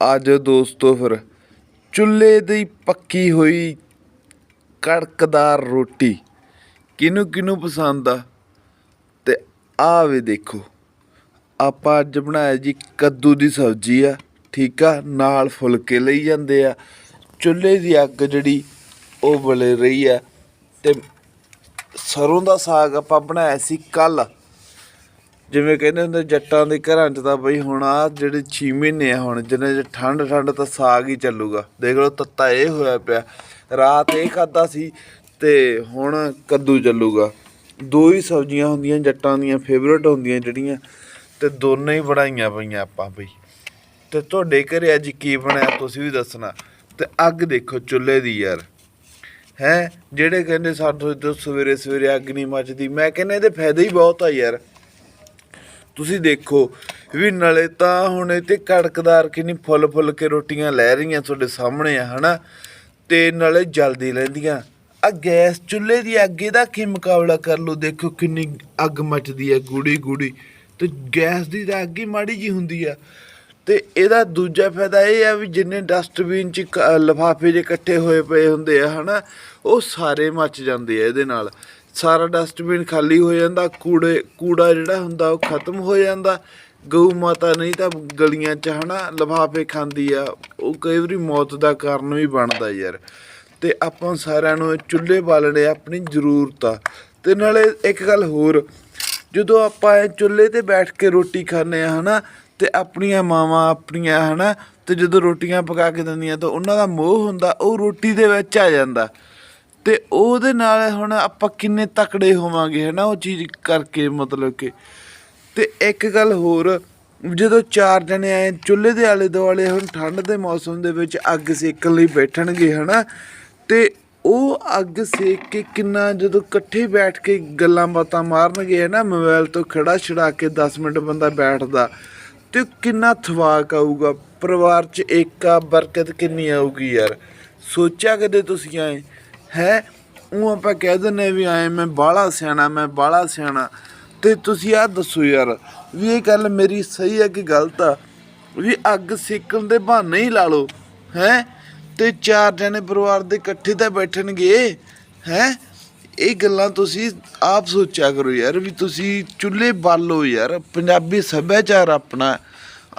ਅੱਜ ਦੋਸਤੋ ਫਿਰ ਚੁੱਲ੍ਹੇ ਦੀ ਪੱਕੀ ਹੋਈ ਕੜਕਦਾਰ ਰੋਟੀ ਕਿਹਨੂੰ ਕਿਹਨੂੰ ਪਸੰਦ ਆ? ਤੇ ਆ ਵੀ ਦੇਖੋ, ਆਪਾਂ ਅੱਜ ਬਣਾਇਆ ਜੀ ਕੱਦੂ ਦੀ ਸਬਜ਼ੀ ਆ, ਠੀਕ ਆ, ਨਾਲ ਫੁਲਕੇ ਲਈ ਜਾਂਦੇ ਆ। ਚੁੱਲ੍ਹੇ ਦੀ ਅੱਗ ਜਿਹੜੀ ਉਹ ਬਲੇ ਰਹੀ ਆ ਤੇ ਸਰੋਂ ਦਾ ਸਾਗ ਆਪਾਂ ਬਣਾਇਆ ਸੀ ਕੱਲ ਜਿਵੇਂ ਕਹਿੰਦੇ ਹੁੰਦੇ, ਜੱਟਾਂ ਦੇ ਘਰਾਂ 'ਚ ਤਾਂ ਬਈ ਹੁਣ ਆ ਜਿਹੜੇ 6 ਮਹੀਨੇ ਆ ਹੁਣ ਜਿੰਨੇ ਚ ਠੰਡ ਠੰਡ ਤਾਂ ਸਾਗ ਹੀ ਚੱਲੂਗਾ। ਦੇਖ ਲਓ, ਤੱਤਾ ਇਹ ਹੋਇਆ ਪਿਆ। ਰਾਤ ਇਹ ਖਾਦਾ ਸੀ ਤੇ ਹੁਣ ਕੱਦੂ ਚੱਲੂਗਾ। ਦੋ ਹੀ ਸਬਜ਼ੀਆਂ ਹੁੰਦੀਆਂ, ਜੱਟਾਂ ਦੀਆਂ ਫੇਵਰੇਟ ਹੁੰਦੀਆਂ ਜਿਹੜੀਆਂ, ਤੇ ਦੋਨੇ ਹੀ ਬਣਾਈਆਂ ਪਈਆਂ ਆਪਾਂ ਬਈ। ਤੇ ਤੁਹਾਡੇ ਘਰੇ ਅੱਜ ਕੀ ਬਣਿਆ, ਤੁਸੀਂ ਵੀ ਦੱਸਣਾ। ਤੇ ਅੱਗ ਦੇਖੋ, ਚੁੱਲ੍ਹੇ ਦੀ ਯਾਰ। ਹੈ? ਜਿਹੜੇ ਕਹਿੰਦੇ ਸਾਡੇ ਤੋਂ ਸਵੇਰੇ ਸਵੇਰੇ ਅੱਗ ਨਹੀਂ ਮੱਚਦੀ, ਮੈਂ ਕਹਿੰਦਾ ਇਹਦੇ ਫਾਇਦੇ ਹੀ ਬਹੁਤ ਆ ਯਾਰ। ਤੁਸੀਂ ਦੇਖੋ ਵੀ ਨਲੇ ਤਾਂ ਹੁਣ ਇਹ ਤੇ ਕੜਕਦਾਰ ਕਿੰਨੀ ਫੁੱਲ ਫੁੱਲ ਕੇ ਰੋਟੀਆਂ ਲੈ ਰਹੀਆਂ ਤੁਹਾਡੇ ਸਾਹਮਣੇ ਆ, ਹਨਾ? ਤੇ ਨਾਲੇ ਜਲਦੀ ਲੈਂਦੀਆਂ। ਆ ਗੈਸ ਚੁੱਲ੍ਹੇ ਦੀ ਅੱਗ ਇਹਦਾ ਕੀ ਮੁਕਾਬਲਾ ਕਰ ਲਓ? ਦੇਖੋ ਕਿੰਨੀ ਅੱਗ ਮੱਚਦੀ ਹੈ ਗੂੜੀ ਗੂੜੀ। ਤੇ ਗੈਸ ਦੀ ਤਾਂ ਅੱਗ ਹੀ ਮਾੜੀ ਜੀ ਹੁੰਦੀ ਆ। ਤੇ ਇਹਦਾ ਦੂਜਾ ਫਾਇਦਾ ਇਹ ਆ ਵੀ ਜਿੰਨੇ ਡਸਟਬਿਨ ਚ ਲਫਾਫੇ ਜੇ ਇਕੱਠੇ ਹੋਏ ਪਏ ਹੁੰਦੇ ਆ, ਹਨਾ? ਉਹ ਸਾਰੇ ਮੱਚ ਜਾਂਦੇ ਆ ਇਹਦੇ ਨਾਲ। ਸਾਰਾ ਡਸਟਬਿਨ ਖਾਲੀ ਹੋ ਜਾਂਦਾ, ਕੂੜੇ, ਕੂੜਾ ਜਿਹੜਾ ਹੁੰਦਾ ਉਹ ਖਤਮ ਹੋ ਜਾਂਦਾ। ਗਊ ਮਾਤਾ ਨਹੀਂ ਤਾਂ ਗਲੀਆਂ 'ਚ ਹਨਾ ਲਫਾਫੇ ਖਾਂਦੀ ਆ, ਉਹ ਕਈ ਵਾਰੀ ਮੌਤ ਦਾ ਕਾਰਨ ਵੀ ਬਣਦਾ ਯਾਰ। ਤੇ ਆਪਾਂ ਸਾਰਿਆਂ ਨੂੰ ਚੁੱਲ੍ਹੇ ਬਾਲਣੇ ਆਪਣੀ ਜ਼ਰੂਰਤ ਆ। ਤੇ ਨਾਲੇ ਇੱਕ ਗੱਲ ਹੋਰ, ਜਦੋਂ ਆਪਾਂ ਇਹ ਚੁੱਲ੍ਹੇ ਤੇ ਬੈਠ ਕੇ ਰੋਟੀ ਖਾਂਦੇ ਆ ਹਨਾ, ਤੇ ਆਪਣੀਆਂ ਮਾਵਾਂ ਆਪਣੀਆਂ ਹਨਾ, ਤੇ ਜਦੋਂ ਰੋਟੀਆਂ ਪਕਾ ਕੇ ਦਿੰਦੀਆਂ ਤਾਂ ਉਹਨਾਂ ਦਾ ਮੋਹ ਹੁੰਦਾ, ਉਹ ਰੋਟੀ ਦੇ ਵਿੱਚ ਆ ਜਾਂਦਾ। ਤੇ ਉਹਦੇ ਨਾਲ ਹੁਣ ਆਪਾਂ ਕਿੰਨੇ ਤਕੜੇ ਹੋਵਾਂਗੇ ਹੈ ਨਾ ਉਹ ਚੀਜ਼ ਕਰਕੇ ਮਤਲਬ ਕਿ। ਤੇ ਇੱਕ ਗੱਲ ਹੋਰ, ਜਦੋਂ ਚਾਰ ਜਣੇ ਆਏ, ਚੁੱਲ੍ਹੇ ਦੇ ਆਲੇ ਦੁਆਲੇ ਹੁਣ ਠੰਡ ਦੇ ਮੌਸਮ ਦੇ ਵਿੱਚ ਅੱਗ ਸੇਕਣ ਲਈ ਬੈਠਣਗੇ, ਹਨਾ, ਤੇ ਉਹ ਅੱਗ ਸੇਕ ਕੇ ਕਿੰਨਾ ਜਦੋਂ ਇਕੱਠੇ ਬੈਠ ਕੇ ਗੱਲਾਂ ਬਾਤਾਂ ਮਾਰਨਗੇ, ਹਨਾ, ਮੋਬਾਈਲ ਤੋਂ ਖੜਾ ਛੜਾ ਕੇ 10 ਮਿੰਟ ਬੰਦਾ ਬੈਠਦਾ, ਤੇ ਕਿੰਨਾ ਥਵਾਕ ਆਊਗਾ। ਪਰਿਵਾਰ 'ਚ ਏਕਾ ਬਰਕਤ ਕਿੰਨੀ ਆਊਗੀ ਯਾਰ। ਸੋਚਿਆ ਕਦੇ ਤੁਸੀਂ ਆਏ ਹੈ, ਉਹ ਆਪਾਂ ਕਹਿ ਦਿੰਦੇ ਵੀ ਆਏ ਮੈਂ ਬਾਹਲਾ ਸਿਆਣਾ, ਮੈਂ ਬਾਹਲਾ ਸਿਆਣਾ। ਤੇ ਤੁਸੀਂ ਆਹ ਦੱਸੋ ਯਾਰ, ਵੀ ਇਹ ਗੱਲ ਮੇਰੀ ਸਹੀ ਹੈ ਕਿ ਗਲਤ ਆ? ਵੀ ਅੱਗ ਸੇਕਣ ਦੇ ਬਹਾਨੇ ਹੀ ਲਾ ਲਓ, ਹੈ? ਤੇ ਚਾਰ ਜਣੇ ਪਰਿਵਾਰ ਦੇ ਇਕੱਠੇ ਤਾਂ ਬੈਠਣਗੇ, ਹੈ? ਇਹ ਗੱਲਾਂ ਤੁਸੀਂ ਆਪ ਸੋਚਿਆ ਕਰੋ ਯਾਰ, ਵੀ ਤੁਸੀਂ ਚੁੱਲ੍ਹੇ ਬਾਲੋ ਯਾਰ, ਪੰਜਾਬੀ ਸੱਭਿਆਚਾਰ ਆਪਣਾ।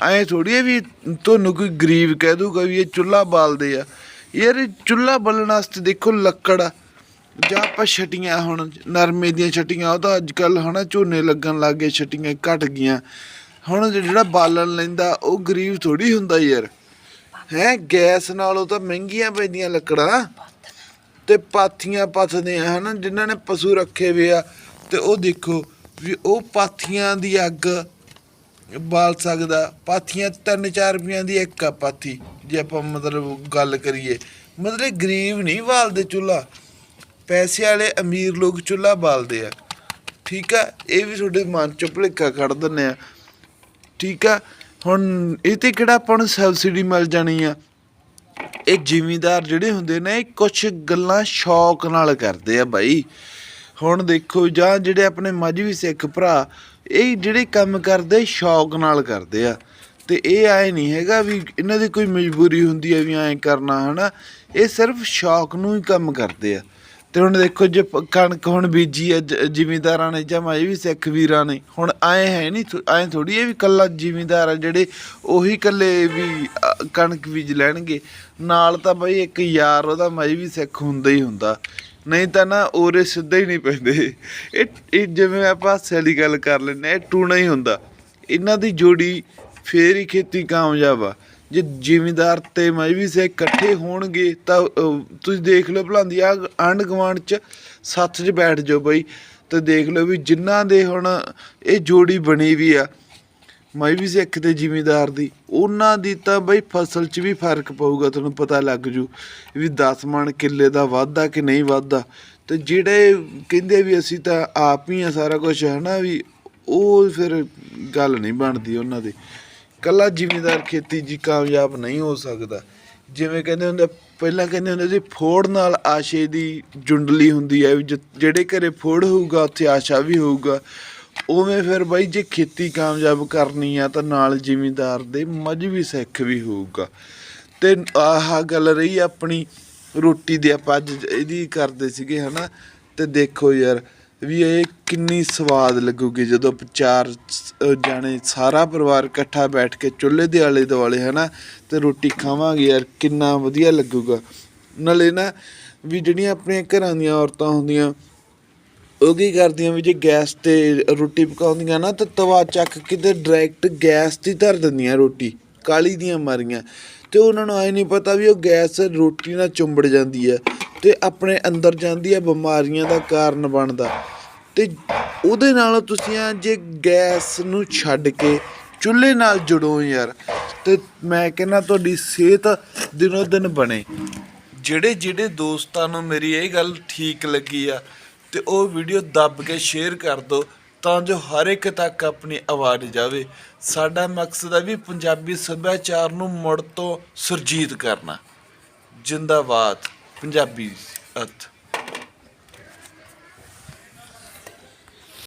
ਐ ਥੋੜੀ ਹੈ ਵੀ ਤੁਹਾਨੂੰ ਕੋਈ ਗਰੀਬ ਕਹਿ ਦੂਗਾ ਵੀ ਇਹ ਚੁੱਲ੍ਹਾ ਬਾਲਦੇ ਆ। ਯਾਰ ਚੁੱਲ੍ਹਾ ਬਾਲਣ ਵਾਸਤੇ ਦੇਖੋ ਲੱਕੜ ਜਾਂ ਆਪਾਂ ਛਟੀਆਂ ਹੁਣ ਨਰਮੇ ਦੀਆਂ ਛਟੀਆਂ, ਉਹ ਤਾਂ ਅੱਜ ਕੱਲ ਹਨਾ ਝੋਨੇ ਲੱਗਣ ਲੱਗ ਗਏ, ਛਟੀਆਂ ਘਟ ਗਈਆਂ। ਹੁਣ ਜਿਹੜਾ ਬਾਲਣ ਲੈਂਦਾ, ਉਹ ਗਰੀਬ ਥੋੜੀ ਹੁੰਦਾ ਯਾਰ। ਹੈ, ਗੈਸ ਨਾਲੋਂ ਤਾਂ ਮਹਿੰਗੀਆਂ ਪੈਂਦੀਆਂ ਲੱਕੜਾਂ। ਤੇ ਪਾਥੀਆਂ ਪੱਥਦੇ ਆ ਹਨਾ, ਜਿਨ੍ਹਾਂ ਨੇ ਪਸ਼ੂ ਰੱਖੇ ਵੇ ਆ। ਤੇ ਉਹ ਦੇਖੋ ਵੀ ਉਹ ਪਾਥੀਆਂ ਦੀ ਅੱਗ ਬਾਲ ਸਕਦਾ। ਪਾਥੀਆਂ 3-4 ਰੁਪਈਆਂ ਦੀ ਇੱਕ ਆ ਪਾਥੀ, ਜੇ ਆਪਾਂ ਮਤਲਬ ਗੱਲ ਕਰੀਏ। ਮਤਲਬ ਗਰੀਬ ਨਹੀਂ ਬਾਲਦੇ ਚੁੱਲ੍ਹਾ। ਪੈਸੇ ਵਾਲੇ ਅਮੀਰ ਲੋਕ ਚੁੱਲ੍ਹਾ ਬਾਲਦੇ ਆ। ਠੀਕ ਆ? ਇਹ ਵੀ ਤੁਹਾਡੇ ਮਨ ਚ ਭੁਲੇਖਾ ਕੱਢ ਦਿੰਦੇ ਆ। ਠੀਕ ਆ? ਹੁਣ ਇਹ ਤੇ ਕਿਹੜਾ ਆਪਾਂ ਨੂੰ ਸਬਸਿਡੀ ਮਿਲ ਜਾਣੀ ਆ? ਇਹ ਜ਼ਿਮੀਂਦਾਰ ਜਿਹੜੇ ਹੁੰਦੇ ਨੇ, ਇਹ ਕੁਝ ਗੱਲਾਂ ਸ਼ੌਕ ਨਾਲ ਕਰਦੇ ਆ ਬਾਈ। ਹੁਣ ਦੇਖੋ, ਜਾਂ ਜਿਹੜੇ ਆਪਣੇ ਮਾਝੀ ਸਿੱਖ ਭਰਾ, ਇਹ ਜਿਹੜੇ ਕੰਮ ਕਰਦੇ, ਸ਼ੌਕ ਨਾਲ ਕਰਦੇ ਆ। ਤੇ ਇਹ ਆਏ ਨਹੀਂ ਹੈਗਾ ਵੀ ਇਹਨਾਂ ਦੀ ਕੋਈ ਮਜਬੂਰੀ ਹੁੰਦੀ ਹੈ ਵੀ ਐਂ ਕਰਨਾ, ਹਨਾ? ਇਹ ਸਿਰਫ ਸ਼ੌਕ ਨੂੰ ਹੀ ਕੰਮ ਕਰਦੇ ਆ। ਤੇ ਹੁਣ ਦੇਖੋ, ਜੇ ਕਣਕ ਹੁਣ ਬੀਜੀ ਹੈ, ਜ- ਜ਼ਿਮੀਂਦਾਰਾਂ ਨੇ ਜਾਂ ਮਾਈ ਵੀ ਸਿੱਖ ਵੀਰਾਂ ਨੇ, ਹੁਣ ਆਏ ਹੈ ਨਹੀਂ ਐ ਥੋੜੀ ਇਹ ਵੀ ਕੱਲਾ ਜ਼ਿਮੀਂਦਾਰ ਆ ਜਿਹੜੇ ਉਹੀ ਕੱਲੇ ਵੀ ਕਣਕ ਬੀਜ ਲੈਣਗੇ। ਨਾਲ ਤਾਂ ਬਈ ਇੱਕ ਯਾਰ, ਉਹਦਾ ਮਾਈ ਵੀ ਸਿੱਖ ਹੁੰਦਾ ਹੀ ਹੁੰਦਾ। ਨਹੀਂ ਤਾਂ ਨਾ ਉਹਰੇ ਸਿੱਧਾ ਹੀ ਨਹੀਂ ਪੈਂਦੇ। ਇਹ ਇਹ ਜਿਵੇਂ ਆਪਾਂ ਸੈਲੀ ਗੱਲ ਕਰ ਲੈਂਦੇ ਹਾਂ, ਇਹ ਟੂਣਾ ਹੀ ਹੁੰਦਾ। ਇਹਨਾਂ ਦੀ ਜੋੜੀ ਫੇਰ ਹੀ ਖੇਤੀ ਕਾਮਯਾਬ ਆ। ਜੇ ਜ਼ਿਮੀਦਾਰ ਤੇ ਮਜਬੀ ਸੇ ਇਕੱਠੇ ਹੋਣਗੇ ਤਾਂ ਤੁਸੀਂ ਦੇਖ ਲਓ ਭਲਾਂਦੀ ਆ ਆਂਢ ਗੁਆਂਢ ਚ ਸੱਥ 'ਚ ਬੈਠ ਜਾਓ ਬਈ। ਤੇ ਦੇਖ ਲਓ ਵੀ ਜਿਨ੍ਹਾਂ ਦੇ ਹੁਣ ਇਹ ਜੋੜੀ ਬਣੀ ਵੀ ਆ ਮੈਂ ਵੀ ਸਿੱਖ ਦੇ ਜ਼ਿਮੀਂਦਾਰ ਦੀ। ਉਹਨਾਂ ਦੀ ਤਾਂ ਬਈ ਫਸਲ 'ਚ ਵੀ ਫ਼ਰਕ ਪਊਗਾ, ਤੁਹਾਨੂੰ ਪਤਾ ਲੱਗ ਜੂ ਵੀ 10 ਮਣ ਕਿੱਲੇ ਦਾ ਵਾਧਾ ਕਿ ਨਹੀਂ ਵਾਧਾ। ਤੇ ਜਿਹੜੇ ਕਹਿੰਦੇ ਵੀ ਅਸੀਂ ਤਾਂ ਆਪ ਹੀ ਆ ਸਾਰਾ ਕੁਝ ਹਨਾ ਵੀ ਉਹ ਫਿਰ ਗੱਲ ਨਹੀਂ ਬਣਦੀ ਉਹਨਾਂ ਦੀ। ਕੱਲਾ ਜ਼ਿਮੀਂਦਾਰ ਖੇਤੀ 'ਚ ਕਾਮਯਾਬ ਨਹੀਂ ਹੋ ਸਕਦਾ। ਜਿਵੇਂ ਕਹਿੰਦੇ ਹੁੰਦੇ, ਪਹਿਲਾਂ ਕਹਿੰਦੇ ਹੁੰਦੇ ਸੀ, ਫੋੜ ਨਾਲ ਆਸ਼ੇ ਦੀ ਜੁੰਡਲੀ ਹੁੰਦੀ ਹੈ, ਵੀ ਜਿਹੜੇ ਘਰੇ ਫੋੜ ਹੋਊਗਾ, ਉੱਥੇ ਆਸ਼ਾ ਵੀ ਹੋਊਗਾ। ਉਵੇਂ ਫਿਰ ਬਾਈ ਜੇ ਖੇਤੀ ਕਾਮਯਾਬ ਕਰਨੀ ਆ ਤਾਂ ਨਾਲ ਜ਼ਿਮੀਂਦਾਰ ਦੇ ਮਜ਼੍ਹਬੀ ਸਿੱਖ ਵੀ ਹੋਊਗਾ। ਤੇ ਆਹ ਗੱਲ ਰਹੀ ਆਪਣੀ ਰੋਟੀ ਦੀ, ਆਪਾਂ ਅੱਜ ਇਹਦੀ ਕਰਦੇ ਸੀਗੇ ਹਨਾ, ਤੇ ਦੇਖੋ ਯਾਰ ਵੀ ਇਹ ਕਿੰਨੀ ਸਵਾਦ ਲੱਗੂਗੀ ਜਦੋਂ ਆਪਾਂ ਚਾਰ ਜਾਣੇ ਸਾਰਾ ਪਰਿਵਾਰ ਇਕੱਠਾ ਬੈਠ ਕੇ ਚੁੱਲ੍ਹੇ ਦੇ ਆਲੇ ਦੁਆਲੇ ਹਨਾ, ਤੇ ਰੋਟੀ ਖਾਵਾਂਗੇ ਯਾਰ, ਕਿੰਨਾ ਵਧੀਆ ਲੱਗੂਗਾ। ਨਾਲੇ ਨਾ ਵੀ ਜਿਹੜੀਆਂ ਆਪਣੀਆਂ ਘਰਾਂ ਦੀਆਂ ਔਰਤਾਂ ਹੁੰਦੀਆਂ ਉਹ ਕੀ ਕਰਦੀਆਂ ਵੀ ਜੇ ਗੈਸ ਤੇ ਰੋਟੀ ਪਕਾਉਂਦੀਆਂ ਨਾ, ਤਾਂ ਤਵਾ ਚੱਕ ਕਿਤੇ ਡਾਇਰੈਕਟ ਗੈਸ ਤੇ ਧਰ ਦਿੰਦੀਆਂ ਰੋਟੀ, ਕਾਲੀ ਦੀਆਂ ਮਾਰੀਆਂ। ਤੇ ਉਹਨਾਂ ਨੂੰ ਐ ਨਹੀਂ ਪਤਾ ਵੀ ਉਹ ਗੈਸ ਰੋਟੀ ਨਾਲ ਚੁੰਬੜ ਜਾਂਦੀ ਹੈ ਤੇ ਆਪਣੇ ਅੰਦਰ ਜਾਂਦੀ ਹੈ ਬਿਮਾਰੀਆਂ ਦਾ ਕਾਰਨ ਬਣਦਾ। ਤੇ ਉਹਦੇ ਨਾਲ ਤੁਸੀਂ ਆ ਜੇ ਗੈਸ ਨੂੰ ਛੱਡ ਕੇ ਚੁੱਲ੍ਹੇ ਨਾਲ ਜੁੜੋ ਯਾਰ, ਤੇ ਮੈਂ ਕਹਿੰਦਾ ਤੁਹਾਡੀ ਸਿਹਤ ਦਿਨੋ ਦਿਨ ਬਣੇ। ਜਿਹੜੇ ਜਿਹੜੇ ਦੋਸਤਾਂ ਨੂੰ ਮੇਰੀ ਇਹ ਗੱਲ ਠੀਕ ਲੱਗੀ ਆ ਤੇ ਉਹ ਵੀਡੀਓ ਦੱਬ ਕੇ ਸ਼ੇਅਰ ਕਰ ਦਿਓ ਤਾਂ ਜੋ ਹਰ ਇੱਕ ਤੱਕ ਆਪਣੀ ਆਵਾਜ਼ ਜਾਵੇ। ਸਾਡਾ ਮਕਸਦ ਹੈ ਵੀ ਪੰਜਾਬੀ ਸੱਭਿਆਚਾਰ ਨੂੰ ਮੁੜ ਤੋਂ ਸੁਰਜੀਤ ਕਰਨਾ। ਜਿੰਦਾਬਾਦ, ਪੰਜਾਬੀ ਅਰਥ।